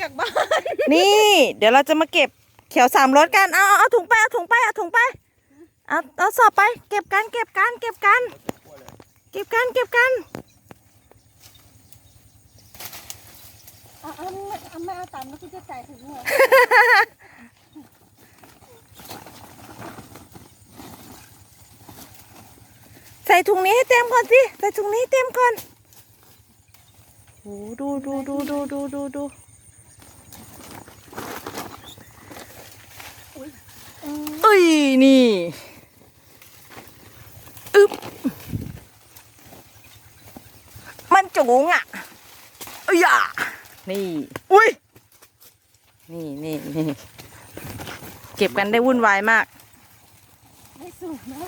จากบ้าน นี่ เดี๋ยวเราจะมาเก็บเขียวสามรสกัน เอาเอาเอาถุงไป เอาถุงไป เอาถุงไป เอาเอาสอบไป เก็บกัน เก็บกัน เก็บกัน เก็บกัน เก็บกัน เอาเอาไม่เอาไม่เอาตามแล้วคุณจะจ่ายถึงหัวใส่ถุงนี้ให้เต็มก่อนสิ ใส่ถุงนี้ให้เต็มก่อนโอ้ดูดูดูดูดูดูดูเอ้ย นี่ อึ๊บ มัน จุงอะเอ้ยอะนี่ อุ้ย นี่นี่นี่เก็บกันได้วุ่นวายมาก ไม่สูงนะ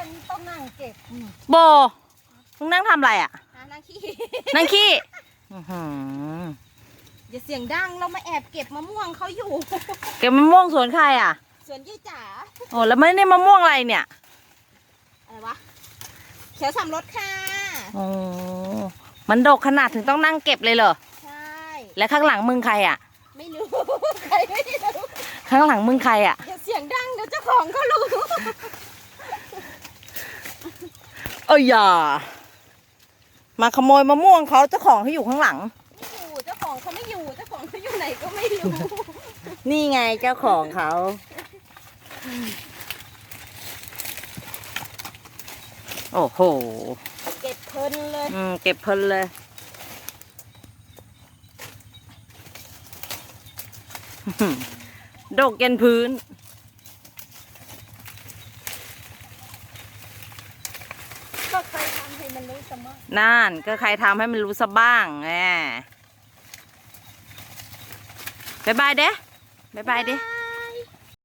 ต้องนั่งเก็บโบมึงนั่งทำอะไรอะ หานั่งขี้นั่งขี้อื้อหืออย่าเสียงดังเรามาแอบเก็บมะม่วงเขาอยู่ เก็บมะม่วงสวนใครอะ สวนยี่จ๋าโอ้แล้วไม่ได้มะม่วงอะไรเนี่ยอะไรวะเขียวสามรสค่ะ โอ้มันดกขนาดถึงต้องนั่งเก็บเลยเหรอ ใช่ และข้างหลังมึงใครอะ ไม่รู้ ใครไม่รู้ข้างหลังมึงใครอะ อย่าเสียงดังเดี๋ยวเจ้าของเขารู้ เอ้ยอย่า มาขโมยมะม่วงเขาเจ้าของเขาอยู่ข้างหลัง ไม่อยู่เจ้าของเขาไม่อยู่เจ้าของเขาอยู่ไหนก็ไม่รู้นี่ไงเจ้าของเขา โอ้โห เก็บเพลินเลยอืมเก็บเพลินเลย ดกยันพื้น ก็เคยทำให้ มันรู้เสมอนั่นก็ใครทำให้มันรู้ซะบ้างแหมบายบายเด้บายบายเด้